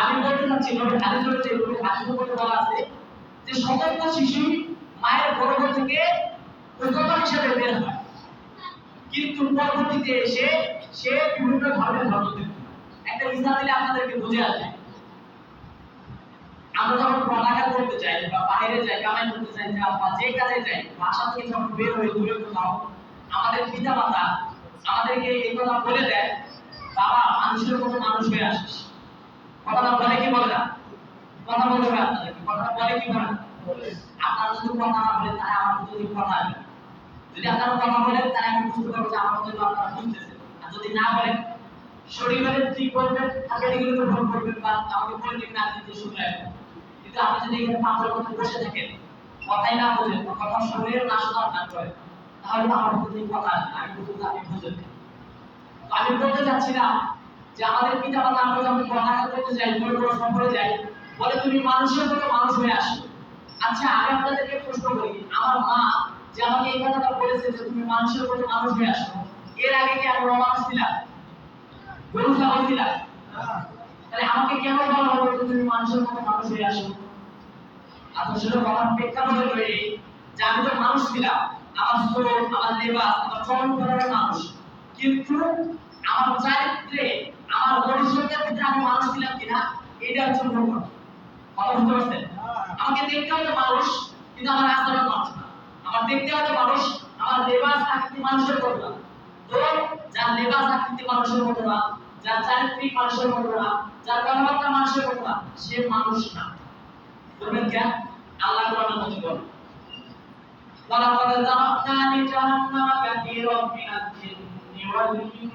আমি বলতে চাচ্ছি নবী হাদিস রয়েছে নবী হাদিস বলে বলা আছে, যে সতর্ক শিশু মায়ের গর্ভ থেকে প্রজনন হিসেবে বের হয়। কিন্তু পরবর্তীতে এসে সে বিভিন্ন ধরনের ধর্ম একটা মিসাল দিলে আপনাদেরকে বুঝে আসবে আমরা যখন পড়ালেখা করতে চাই বা বাইরে যাই কামাই করতে চাই বা যে কাজে যাই বাসা থেকে যখন বের হয়ে দূরে কোথাও, আমাদের পিতা মাতা আমাদেরকে এই কথা বলে দেয়, বাবা, মানুষের মতো মানুষ হয়ে আসিস। কথাটা বলে কি বলে না? কথা বলতে হবে আপনাদেরকে কথাটা বলে কি বলে না? আপনারা যদি কথা না বলেন, তাহলে আমার যদি কথা আসবে। যদি আপনারা কথা বলেন, তাহলে আমি বুঝতে পারব যে আমার জন্য আপনারা বুঝতেছেন আর যদি না বলেন শরীরের ঠিক করবেন? হাতে এগুলো ভুল করবেন বা আমাকে বলে দিবেন আপনি যে শুনে কিন্তু আপনি যদি এখানে পাথরের মধ্যে বসে থাকেন, কথাই না বোঝেন কথা শরীরের না শোনার না করেন, তাহলে আমার মধ্যে কথা আসবে আমি বুঝতে আপনি বুঝেন আমি বলতে চাচ্ছিলাম আমাদের পিতা মাতা আমরা যখন পড়ালেখা করতে যাই বড় বড় সফরে যাই, বলে তুমি মানুষের মতো মানুষ হয়ে আসো। আচ্ছা আমি আপনাদেরকে প্রশ্ন করি, আমার মা যে আমাকে এই কথাটা বলেছে যে তুমি মানুষের মতো মানুষ হয়ে আসো, এর আগে কি আমি মানুষ ছিলাম? গরু ছাগল ছিলাম? তাহলে আমাকে কেন বলা হলো যে তুমি মানুষের মতো মানুষ হয়ে আসো? আসলে সেটা বলার প্রেক্ষাপট এই যে আমি তো মানুষ ছিলাম, আমার চোখ আমার লেবাস, আমার ধরনের মানুষ। কিন্তু আমার চারিত্রে আমার ভবিষ্যতের ভিতরে আমি মানুষ ছিলাম কিনা এটা হচ্ছে মূল কথা কথা বুঝতে পারছেন আমাকে দেখতে হবে মানুষ কিন্তু আমার আচরণ মানুষ না আমার দেখতে হবে মানুষ আমার লেবাস আকৃতি মানুষের মতো না তো যার লেবাস আকৃতি মানুষের মতো না যার চারিত্রিক মানুষের মতো না যার কথাবার্তা মানুষের মতো না সে মানুষ না বলবেন কেন আল্লাহ কোরআনের মধ্যে বলেন ولقد ذرأنا لجهنم كثيرا من الجن والإنس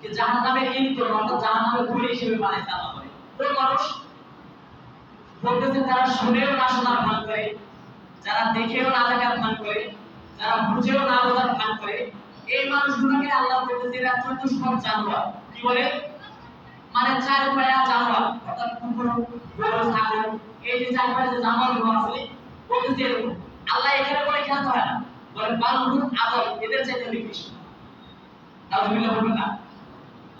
যে জাহান্নামের ইন্ধন অর্থাৎ জাহান্নামের ধুলি হিসেবে বানাইছে আল্লাহ বলে কোন মানুষ বলতেছে যারা শুনেও না শোনার ভান করে, যারা দেখেও না দেখার ভান করে, যারা বুঝেও না বোঝার ভান করে, এই মানুষগুলোকে আল্লাহ বলতেছে, এরা চতুষ্পদ জানোয়ার। কি বলে? মানে চার পায়া জানোয়ার, অর্থাৎ কুকুর, গরু, ছাগল, এই যে চার পায়া যে জানোয়ারগুলো আছে, বলতেছে এরকম। আল্লাহ এখানে বলে খেলতে হয় না। বলে বালুন আদল, এদের চাইতে নিকৃষ্ট নাউজুবিল্লাহ বলবেন না।